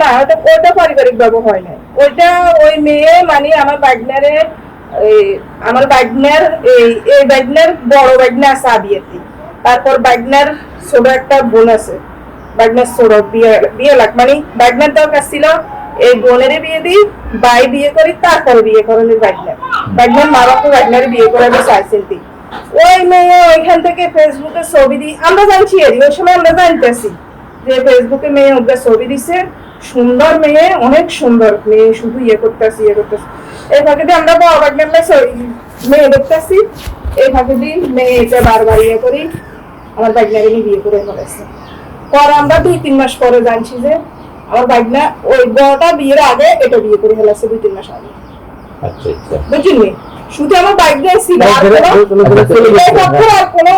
না ওটা পারিবারিক ভাবে হয় ওইটা ওই মেয়ে মানে আমার আমার এই এই বড় তারপর ছোট একটা বোন আছে। ছোট, বিয়ে বিয়ে লাগ মানে এই বিয়ে দিই বাই বিয়ে করি, তারপরে বিয়ে করেন বাগনার বাগনার মা বাবা বাগনার বিয়ে করাবে চাইছেন ওই মেয়ে ওইখান থেকে ফেসবুকে ছবি দিই। আমরা জানছি এরি ওই সময় আমরা জানতেছি। যে ফেসবুকে মেয়ে ওকে ছবি দিছে সুন্দর মেয়ে অনেক সুন্দর মেয়ে শুধু ইয়ে করতেছি ইয়ে করতেছি। এই ফাঁকে দিয়ে আমরা বাবা বাগনার মেয়ে দেখতেছি। এই ফাঁকে দিয়ে মেয়েকে বারবার ইয়ে করি আমার বাগনাকে নিয়ে বিয়ে করে ফেলেছে। পর আমরা দুই তিন মাস পরে জানছি যে আমার বাগনা ওই বড়টা বিয়ের আগে এটা বিয়ে করে ফেলেছে দুই তিন মাস আগে। আচ্ছা আচ্ছা। বুঝলি শুধু আমার বাগনা ছিল আর কোনো- আর কোনো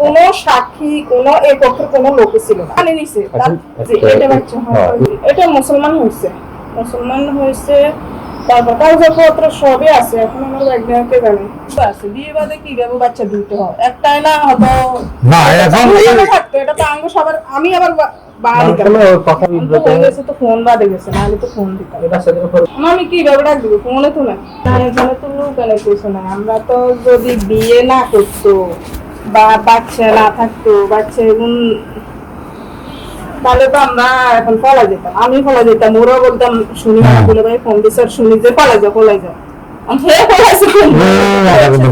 কোনো সাক্ষী কোনো এই পক্ষের কোনো লোক ছিল না। মানে নিছে। এটা বাচ্চা হয় এটা মুসলমান হয়েছে। মুসলমান হয়েছে তারপর কাগজপত্র সবই আছে। এখন আমার আছে। বিয়ে বাদে কি যাব বাচ্চা দুটো। হয় একটাই না হয়তো না, এখন থাকতো। এটা তো আঙ্গ সবার আমি আবার আমি হয়ে না কি ভাবে ডাক দিব ফোনে তো এখানে তো লোক এনে কিছু নাই। আমরা তো যদি বিয়ে না করতো বা বাচ্চা না থাকতো বাচ্চা তাহলে তো আমরা এখন ফলা যেতাম। আমি ফলা যেতাম ওরা বলতাম শুনি বলে ভাই ফোন দিছে আর শুনি যে ফলাইছে ফোন হুম,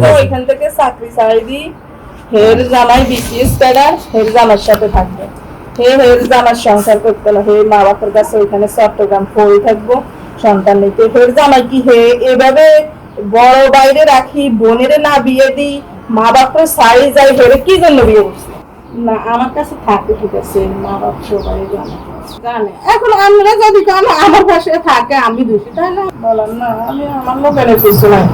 তো ওইখান থেকে চাকরি চাই দি হের জামাই বিসিএস ক্যাডার হের জামার সাথে থাকবে। হে হের জামার সংসার করতে না হে মা বাবার কাছে ওইখানে চট্টগ্রাম ফই থাকব সন্তান নিতে। হের জামাই কি হে? এভাবে বড় বাইরে রাখি বোনের না বিয়ে দিই মা বাপরে সাই যাই হেরে কি জন্য বিয়ে করছে? না আমার কাছে থাকে ঠিক আছে মা বাপ সবাই জানে। জানে। এখন আমরা যদি আমার পাশে থাকে আমি দোষী তাই না বলেন না আমি আমার লোকের কিছু নাই।